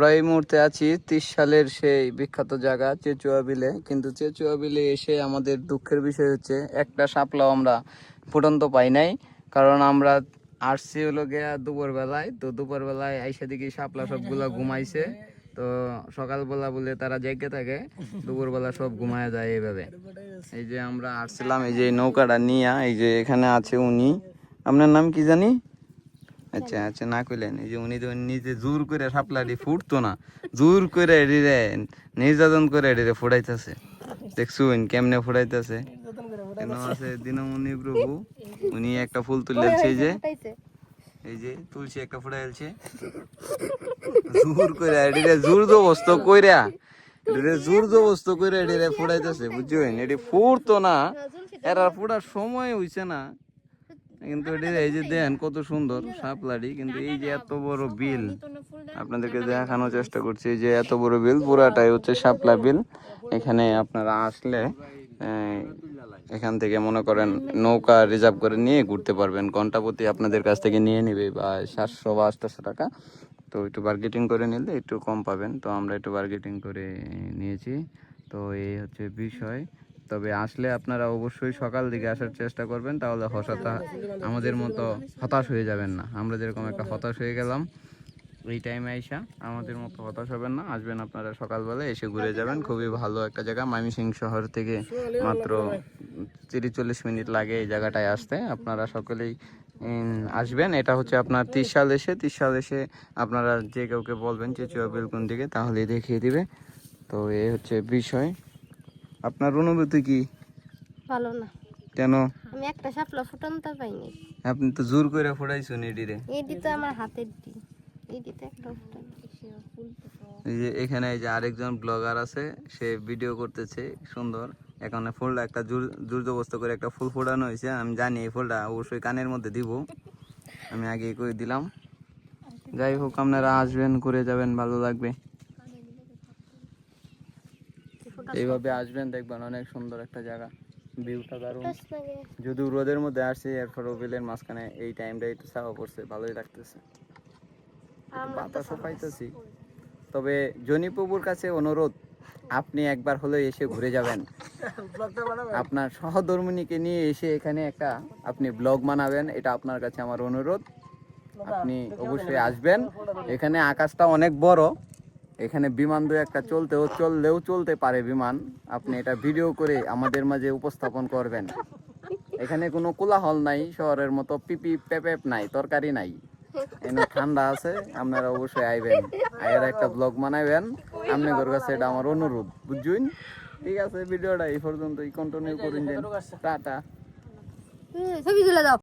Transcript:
আমরা এই মুহূর্তে আছি ত্রিশ সালের সেই বিখ্যাত জায়গা চেচুয়া বিলে। কিন্তু চেচুয়া বিলে এসে আমাদের দুঃখের বিষয় হচ্ছে, একটা শাপলাও আমরা ফুটন্ত পাই নাই। কারণ আমরা আসছি হলো গিয়া দুপুর বেলায় তো দুপুর বেলায় আইসা দেখি সাপলা সবগুলা ঘুমাইছে। তো সকালবেলা বলে তারা জেগে থাকে, দুপুরবেলা সব ঘুমায় যায় এইভাবে। এই যে আমরা আসছিলাম, এই যে নৌকাটা নিয়ে, এই যে এখানে আছে উনি। আপনার নাম কি জানি? আচ্ছা আচ্ছা না কইলেন এই যে উনি তো নিজে জোর করে সাপলাটি ফুটতো না। জোর করে এডিরে নির্যাতন করে এডিরে ফুটাইতেছে। দেখছুন কেমনে ফুটাইতেছে? কেন আছে? দিনমণি প্রভু উনি একটা ফুল তুলেছে এই যে এই যে তুলসী একটা ফুটাইছে জোর করে এডিরে জোর জবস্ত কইরা এডিরে জোর জবস্ত কইরা এডিরে ফুটাইতেছে বুঝছেন এডি ফুটতো না। এরা ফুটার সময় হইছে না। কিন্তু এটি এই যে দেন, কত সুন্দর সাপলাটি কিন্তু এই যে এত বড় বিল, আপনাদেরকে দেখানোর চেষ্টা করছি যে এত বড় বিল, পুরাটাই হচ্ছে সাপলা বিল। এখানে আপনারা আসলে এখান থেকে মনে করেন নৌকা রিজার্ভ করে নিয়ে ঘুরতে পারবেন। ঘণ্টা প্রতি আপনাদের কাছ থেকে নিয়ে নেবে, বা সাতশো বা আটশো টাকা। তো একটু বার্গেটিং করে নিলে একটু কম পাবেন। তো আমরা একটু বার্গেটিং করে নিয়েছি। তো এই হচ্ছে বিষয়। তবে আসলে আপনারা অবশ্যই সকাল দিকে আসার চেষ্টা করবেন, তাহলে হতাশা আমাদের মতো হতাশ হয়ে যাবেন না। আমরা যেরকম একটা হতাশ হয়ে গেলাম, এই টাইমে আইসা আমাদের মতো হতাশ হবেন না। আসবেন আপনারা সকালবেলা, এসে ঘুরে যাবেন। খুবই ভালো একটা জায়গা। মাইমিসিং শহর থেকে মাত্র তিরিশ চল্লিশ মিনিট লাগে এই জায়গাটায় আসতে। আপনারা সকলেই আসবেন। এটা হচ্ছে আপনার ত্রিশ সাল এসে। ত্রিশ সাল এসে আপনারা যে কাউকে বলবেন, চেচুয়া বেলকুন দিকে, তাহলেই দেখিয়ে দিবে। তো এ হচ্ছে বিষয়। আপনার অনুভূতি কি? ভালো না। কেন? আমি একটা শাপলা ফুটন্ত পাইনি। আপনি তো জোর করে ফোটাইছেন এডিরে। এইটি তো আমার হাতের দি এইটি তো একটা ফুটন্ত এই যে এখানে এই যে আরেকজন ব্লগার আছে সে ভিডিও করতেছে সুন্দর। এখানে ফুলটা একটা জোর জবস্ত করে একটা ফুল ফোটানো হয়েছে আমি জানি এই ফুলটা অবশ্যই কানের মধ্যে দিব। আমি আগে করে দিলাম। যাই হোক আপনারা আসবেন ঘুরে যাবেন ভালো লাগবে। এইভাবে আসবেন দেখবেন অনেক সুন্দর একটা জায়গা। ভিউটা দারুণ। যদিও রোদের মধ্যে আসছি এরপর বিলের মাঝখানে এই টাইমটা একটু ছাওয়া পড়ছে ভালোই লাগতেছে। বাতাসও পাইতেছি। তবে জনিপ্রভুর কাছে অনুরোধ আপনি একবার হলে এসে ঘুরে যাবেন। আপনার সহধর্মিনীকে নিয়ে এসে এখানে একটা আপনি ব্লগ বানাবেন এটা আপনার কাছে আমার অনুরোধ। আপনি অবশ্যই আসবেন। এখানে আকাশটা অনেক বড়। এখানে বিমান দু একটা চলতেও চললেও চলতে পারে বিমান আপনি এটা ভিডিও করে আমাদের মাঝে উপস্থাপন করবেন এখানে কোনো কোলাহল নাই শহরের মতো পিপি পেপেপ নাই তরকারি নাই এনে ঠান্ডা আছে আপনারা অবশ্যই আইবেন আয়ের একটা ব্লগ বানাবেন আপনাদের কাছে এটা আমার অনুরোধ বুঝছেন ঠিক আছে ভিডিওটা এই পর্যন্তই কন্টিনিউ করুন টাটা ছবি তুলে দাও